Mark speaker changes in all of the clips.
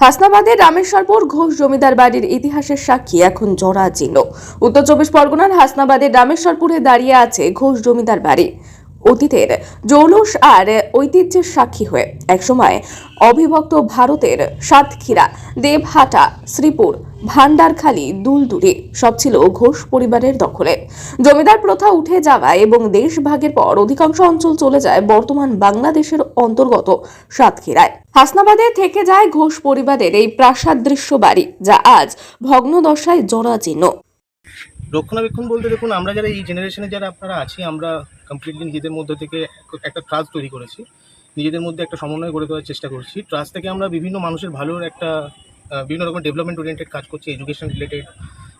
Speaker 1: হাসনাবাদের রামেশ্বরপুর ঘোষ জমিদার বাড়ির ইতিহাসের সাক্ষী এখন জরাজীর্ণ। উত্তর চব্বিশ পরগনার হাসনাবাদের রামেশ্বরপুরে দাঁড়িয়ে আছে ঘোষ জমিদার বাড়ি। অতীতের জৌলুস আর ঐতিহ্যের সাক্ষী হয়ে একসময় অবিভক্ত ভারতের সাতক্ষীরা, দেবহাটা, শ্রীপুর ভান্ডারখালী দুলদুরি সব ছিল ঘোষ পরিবারের দখলে। জমিদার প্রথা উঠে যাওয়া এবং দেশ ভাগের পর অধিকাংশ অঞ্চল চলে যায় বর্তমান বাংলাদেশের অন্তর্গত সাতক্ষীরায়। হাসনাবাদে থেকে যায় ঘোষ পরিবারের এই প্রাসাদ দৃশ্য বাড়ি, যা আজ ভগ্নদশায় জরাজীর্ণ।
Speaker 2: রক্ষণাবেক্ষণ বলতে দেখুন, আমরা যারা এই জেনারেশনে যারা আপনারা আছি, আমরা কমপ্লিটলি নিজেদের মধ্যে থেকে এক- একটা ট্রাস্ট তৈরি করেছি। নিজেদের মধ্যে একটা সমন্বয় গড়ে তোলার চেষ্টা করছি। ট্রাস্ট থেকে আমরা বিভিন্ন মানুষের ভালোর একটা বিভিন্ন রকম ডেভেলপমেন্ট ওরিয়েন্টেড কাজ করছি এডুকেশন রিলেটেড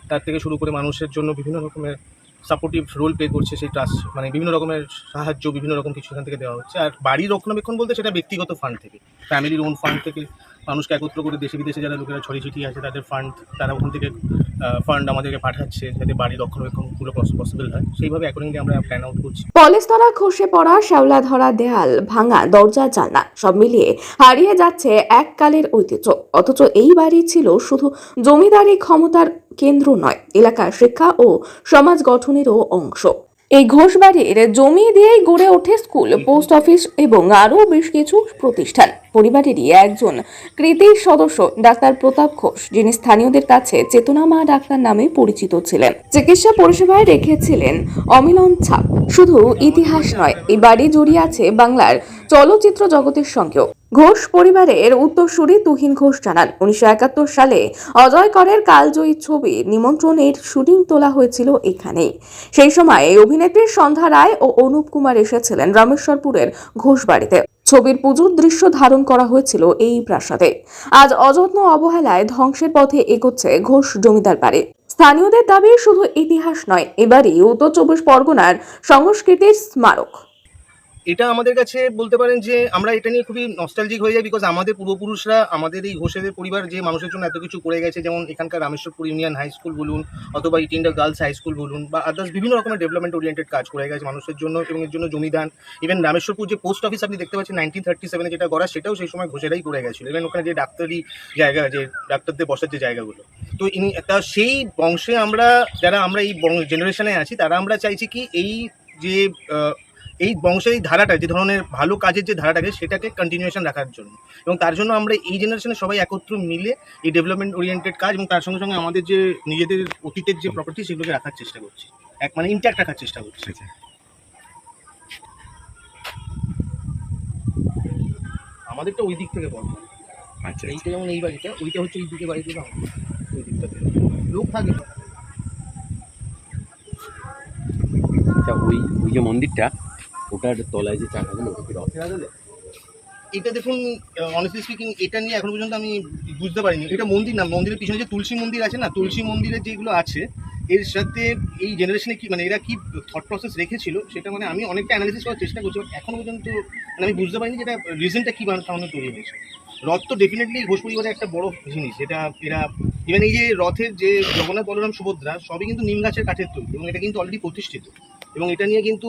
Speaker 2: তার থেকে শুরু করে মানুষের জন্য বিভিন্ন রকমের সাপোর্টিভ রোল প্লে করছে সেই ট্রাস্ট মানে বিভিন্ন রকমের সাহায্য, বিভিন্ন রকম কিছু এখান থেকে দেওয়া হচ্ছে। আর বাড়ির রক্ষণাবেক্ষণ বলতে সেটা ব্যক্তিগত ফান্ড থেকে। ফ্যামিলির ওন ফান্ড থেকে মানুষকে একত্র করে দেশে বিদেশে যারা লোকেরা ছড়িয়ে ছিটিয়ে আছে, তাদের ফান্ড তারা ওখান থেকে ফান্ড আমাদেরকে পাঠাচ্ছে যাতে বাড়ি রক্ষণাবেক্ষণ পুরো পসিবল হয়। সেইভাবে অ্যাকর্ডিংলি আমরা প্ল্যান আউট করছি।
Speaker 1: পলেস্তরা খসে পড়া শ্যাওলা ধরা দেয়াল, ভাঙা দরজা, জানলা, সব মিলিয়ে হারিয়ে যাচ্ছে এককালের ঐতিহ্য। অথচ এই বাড়ি ছিল শুধু জমিদারি ক্ষমতার কেন্দ্র নয়, এলাকার শিক্ষা ও সমাজ গঠনেরও অংশ। এই ঘোষবাড়ির জমি দিয়েই গড়ে ওঠে স্কুল, পোস্ট অফিস এবং আরও বেশ কিছু প্রতিষ্ঠান। পরিবারেরই একজন কৃতি সদস্য, ডাক্তার প্রতাপ ঘোষ, যিনি স্থানীয়দের কাছে চেতনা মা ডাক্তার নামে পরিচিত ছিলেন। চিকিৎসা পরিষেবায় রেখেছিলেন অমিলন ছাপ। শুধু ইতিহাস নয়, এই বাড়ি জড়িয়ে আছে বাংলার চলচ্চিত্র জগতের সঙ্গেও। ঘোষ পরিবারের উত্তরসূরি তুহিন ঘোষ জানান, উনিশশো একাত্তর সালে অজয় করের কালজয়ী ছবি নিমন্ত্রণের শুটিং তোলা হয়েছিল এখানে সেই সময় অভিনেত্রী সন্ধ্যা রায় ও অনুপ কুমার এসেছিলেন রামেশ্বরপুরের ঘোষ বাড়িতে। ছবির পুজোর দৃশ্য ধারণ করা হয়েছিল এই প্রাসাদে। আজ অযত্ন অবহেলায় ধ্বংসের পথে এগোচ্ছে ঘোষ জমিদার বাড়ি। স্থানীয়দের দাবি শুধু ইতিহাস নয়, এবারই উত্তর চব্বিশ পরগনার সংস্কৃতির স্মারক।
Speaker 2: এটা আমাদের কাছে বলতে পারেন যে আমরা এটা নিয়ে খুবই নস্টালজিক হয়ে যাই বিকজ আমাদের পূর্বপুরুষরা, আমাদের এই ঘোষেদের পরিবার যে মানুষের জন্য এত কিছু করে গেছে, যেমন এখানকার রামেশ্বরপুর ইউনিয়ন হাই স্কুল বলুন অথবা ইটিন্ডা গার্লস হাই স্কুল বলুন বা আদার্স বিভিন্ন রকমের ডেভেলপমেন্ট ওরিয়েন্টেড কাজ করে গেছে মানুষের জন্য এবং এর জন্য জমিদান ইভেন রামেশ্বরপুর যে পোস্ট অফিস আপনি দেখতে পাচ্ছেন নাইনটিন থার্টি সেভেনে যেটা করা, সেটাও সেই সময় ঘোষেরাই করে গেছিল। ইভেন ওখানে যে ডাক্তারি জায়গা, যে ডাক্তারদের বসার যে জায়গাগুলো। তো ইনি তা সেই বংশে আমরা, যারা আমরা এই জেনারেশনে আছি, তারা আমরা চাইছি কি এই যে এই বংশের এই ধারাটা যে ধরনের ভালো কাজের যে ধারাটাকে সেটাকে কন্টিনিউশন রাখার জন্য। এবং তার জন্য আমরা এই জেনারেশনে সবাই একত্র মিলে এই ডেভেলপমেন্ট ওরিয়েন্টেড কাজ এবং তার সঙ্গে সঙ্গে আমাদের যে নিজেদের অতীতের যে প্রপার্টি সেগুলোকে রাখার চেষ্টা করছি। এক মানে ইন্ট্যাক্ট রাখার চেষ্টা করছি। আমাদেরটা ওই দিক থেকে বন্ধ
Speaker 3: আচ্ছা
Speaker 2: এইটা যেমন এই বাড়িটা ওইটা হচ্ছে এই দিকে বাড়িতে না ওই দিকটা লোক থাকে।
Speaker 3: আচ্ছা ওই ওই যে মন্দিরটা ওটার তলায় যে চাকাগুলো, ওটা
Speaker 2: এটা দেখুন অনেস্টলি স্পিকিং এটা নিয়ে এখন পর্যন্ত আমি বুঝতে পারিনি। এটা মন্দির না, মন্দিরের পিছনে যে তুলসী মন্দির আছে না, তুলসী মন্দিরের যেগুলো আছে, এর সাথে এই জেনারেশনে কি মানে এরা কি থট প্রসেস রেখেছিল, সেটা মানে আমি অনেকটা অ্যানালিসিস করার চেষ্টা করছি বাট এখন পর্যন্ত মানে আমি বুঝতে পারিনি যেটা রিজনটা কী কারণে তৈরি হয়েছে। রথ তো ডেফিনেটলি ঘোষ পরিবারের একটা বড় জিনিস, এটা এরা ইভেন এই যে রথের যে জগন্নাথ বলরাম সুভদ্রা, সবই কিন্তু নিম গাছের কাঠের তৈরি, এবং এটা কিন্তু অলরেডি প্রতিষ্ঠিত। এবং এটা নিয়ে কিন্তু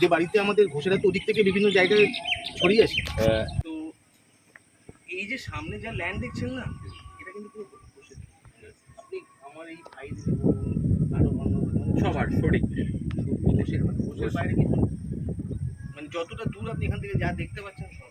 Speaker 2: যে বাড়িতে আমাদের ঘোষেরা তো ওদিক থেকে বিভিন্ন জায়গায় ছড়িয়ে আছে। তো এই যে সামনে যা ল্যান্ড দেখছেন না এটা কিন্তু পুরো আপনি আমার এই ভাই দিদি আরও অন্য
Speaker 3: সবার সঠিক।
Speaker 2: ঘোষের মানে ঘোষের বাইরে কিছু মানে যতটা দূর আপনি এখান থেকে যা দেখতে পাচ্ছেন সব।